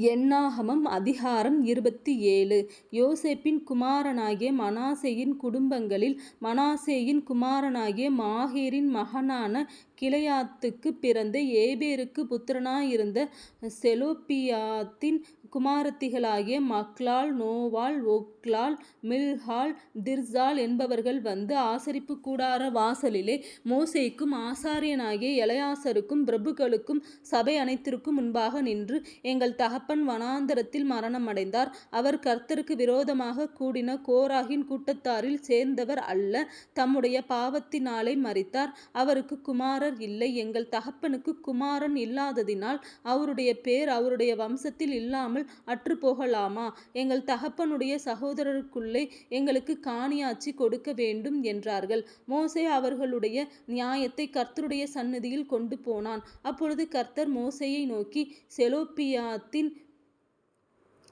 எண்ணாகமம் அதிகாரம் இருபத்தி ஏழு. யோசேப்பின் குமாரனாகிய மனாசேயின் குடும்பங்களில் மனாசேயின் குமாரனாகிய மாஹீரின் மகனான கிளையாத்துக்கு பிறந்த ஏபேருக்கு புத்திரனாயிருந்த செலோப்பியாத்தின் குமாரத்திகளாகிய மக்லாள் நோவாள் ஒக்லாள் மில்ஹால் திர்சாள் என்பவர்கள் வந்து ஆசரிப்பு கூடார வாசலிலே மோசேக்கும் ஆசாரியனாகிய எலெயாசாருக்கும் பிரபுக்களுக்கும் சபை அனைத்திற்கும் முன்பாக நின்று எங்கள் தகப்பன் வனாந்தரத்தில் மரணமடைந்தார். அவர் கர்த்தருக்கு விரோதமாக கூடின கோராகின் கூட்டத்தாரில் சேர்ந்தவர் அல்ல. தம்முடைய பாவத்தினாலே அவருக்கு குமார் குமாரர் இல்லை. எங்கள் தகப்பனுக்கு குமாரன் இல்லாததினால் அவருடைய பேர் அவருடைய வம்சத்தில் இல்லாமல் அற்றுப்போகலாமா? எங்கள் தகப்பனுடைய சகோதரருக்குள்ளே எங்களுக்கு காணியாட்சி கொடுக்க வேண்டும் என்றார்கள். மோசே அவர்களுடைய நியாயத்தை கர்த்தருடைய சன்னதியில் கொண்டு போனான். அப்பொழுது கர்த்தர் மோசையை நோக்கி செலோப்பியாத்தின்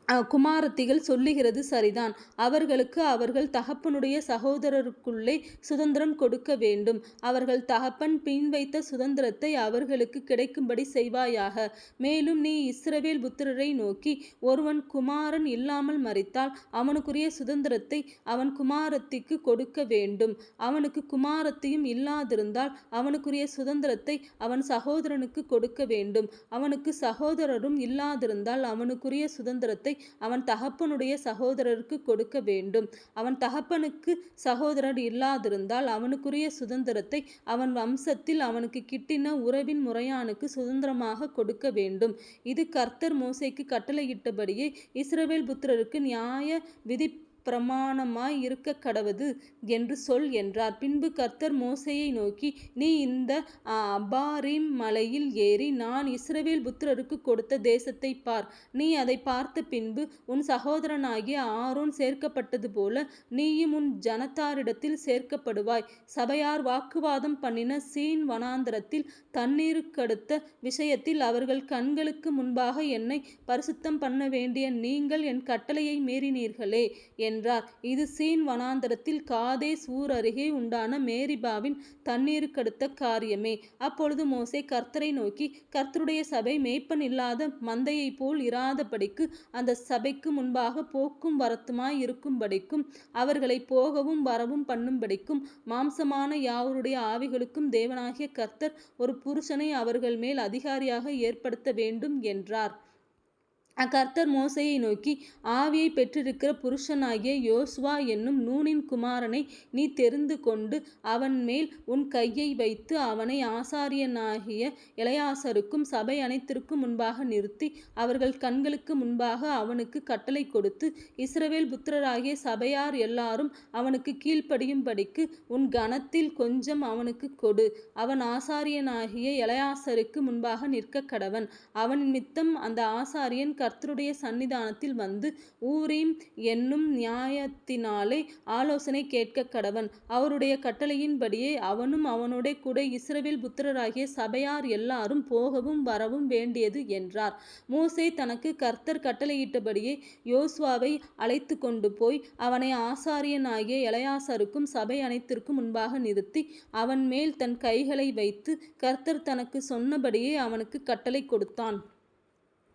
குமாரத்திகள் சொல்லுகிறது சரிதான். அவர்களுக்கு அவர்கள் தகப்பனுடைய சகோதரருக்குள்ளே சுதந்திரம் கொடுக்க வேண்டும். அவர்கள் தகப்பன் பின்வைத்த சுதந்திரத்தை அவர்களுக்கு கிடைக்கும்படி செய்வாயாக. மேலும் நீ இஸ்ரவேல் புத்திரரை நோக்கி ஒருவன் குமாரன் இல்லாமல் மறித்தால் அவனுக்குரிய சுதந்திரத்தை அவன் குமாரத்திக்கு கொடுக்க வேண்டும். அவனுக்கு குமாரத்தையும் இல்லாதிருந்தால் அவனுக்குரிய சுதந்திரத்தை அவன் சகோதரனுக்கு கொடுக்க வேண்டும். அவனுக்கு சகோதரரும் இல்லாதிருந்தால் அவனுக்குரிய சுதந்திரத்தை அவன் தகப்பனுடைய சகோதரருக்கு கொடுக்க வேண்டும். அவன் தகப்பனுக்கு சகோதரர் இல்லாதிருந்தால் அவனுக்குரிய சுதந்திரத்தை அவன் வம்சத்தில் அவனுக்கு கிட்டின உறவின் முறையானுக்கு சுதந்திரமாக கொடுக்க வேண்டும். இது கர்த்தர் மோசைக்கு கட்டளையிட்டபடியே இஸ்ரவேல் புத்திரருக்கு நியாய விதி பிரமாணமாய் இருக்க கடவது என்று சொல் என்றார். பின்பு கர்த்தர் மோசையை நோக்கி நீ இந்த அபாரிம் மலையில் ஏறி நான் இஸ்ரவேல் புத்திரருக்கு கொடுத்த தேசத்தை பார். நீ அதைப் பார்த்தபின்பு உன் சகோதரனாகிய ஆரோன் சேர்க்கப்பட்டதுபோல நீயும் உன் ஜனத்தாரிடத்தில் சேர்க்கப்படுவாய். சபையார் வாக்குவாதம் பண்ணின சீன் வனாந்தரத்தில் தண்ணீருக்கடுத்த விஷயத்தில் அவர்கள் கண்களுக்கு முன்பாக என்னை பரிசுத்தம் பண்ண வேண்டிய நீங்கள் என் கட்டளையை மீறினீர்களே என் என்றார். இது சீன் வனாந்தரத்தில் காதேஸ் ஊர் அருகே உண்டான மேரிபாவின் தண்ணீருக்கடுத்த காரியமே. அப்பொழுது மோசே கர்த்தரை நோக்கி கர்த்தருடைய சபை மேய்ப்பன் இல்லாத மந்தையைப்போல் இராதபடிக்கு அந்த சபைக்கு முன்பாக போக்கும் வரத்துமாய் இருக்கும்படிக்கும் அவர்களை போகவும் வரவும் பண்ணும்படிக்கும் மாம்சமான யாவருடைய ஆவிகளுக்கும் தேவனாகிய கர்த்தர் ஒரு புருஷனை அவர்கள் மேல் அதிகாரியாக ஏற்படுத்த வேண்டும் என்றார். கர்த்தர் மோசையை நோக்கி ஆவியைப் பெற்றிருக்கிற புருஷனாகிய யோசுவா என்னும் நூனின் குமாரனை நீ தெரிந்து கொண்டு அவன் மேல் உன் கையை வைத்து அவனை ஆசாரியனாகிய இளையாசருக்கும் சபை அனைத்திற்கும் முன்பாக நிறுத்தி அவர்கள் கண்களுக்கு முன்பாக அவனுக்கு கட்டளை கொடுத்து இஸ்ரவேல் புத்திரராகிய சபையார் எல்லாரும் அவனுக்கு கீழ்ப்படியும்படிக்கு உன் கனத்தில் கொஞ்சம் அவனுக்கு கொடு. அவன் ஆசாரியனாகிய இளையாசருக்கு முன்பாக நிற்க கடவன் அவன் நிமித்தம் அந்த ஆசாரியன் கர்த்தருடைய சந்நிதானத்தில் வந்து ஊரீம் என்னும் நியாயத்தினாலே ஆலோசனை கேட்க கடவன் அவருடைய கட்டளையின்படியே அவனும் அவனுடைய கூட இஸ்ரவேல் புத்திரராகிய சபையார் எல்லாரும் போகவும் வரவும் வேண்டியது என்றார். மோசே தனக்கு கர்த்தர் கட்டளையிட்டபடியே யோசுவாவை அழைத்துக்கொண்டு போய் அவனை ஆசாரியனாகிய இளையாசருக்கும் சபை அனைத்திற்கும் முன்பாக நிறுத்தி அவன் மேல் தன் கைகளை வைத்து கர்த்தர் தனக்கு சொன்னபடியே அவனுக்கு கட்டளை கொடுத்தான்.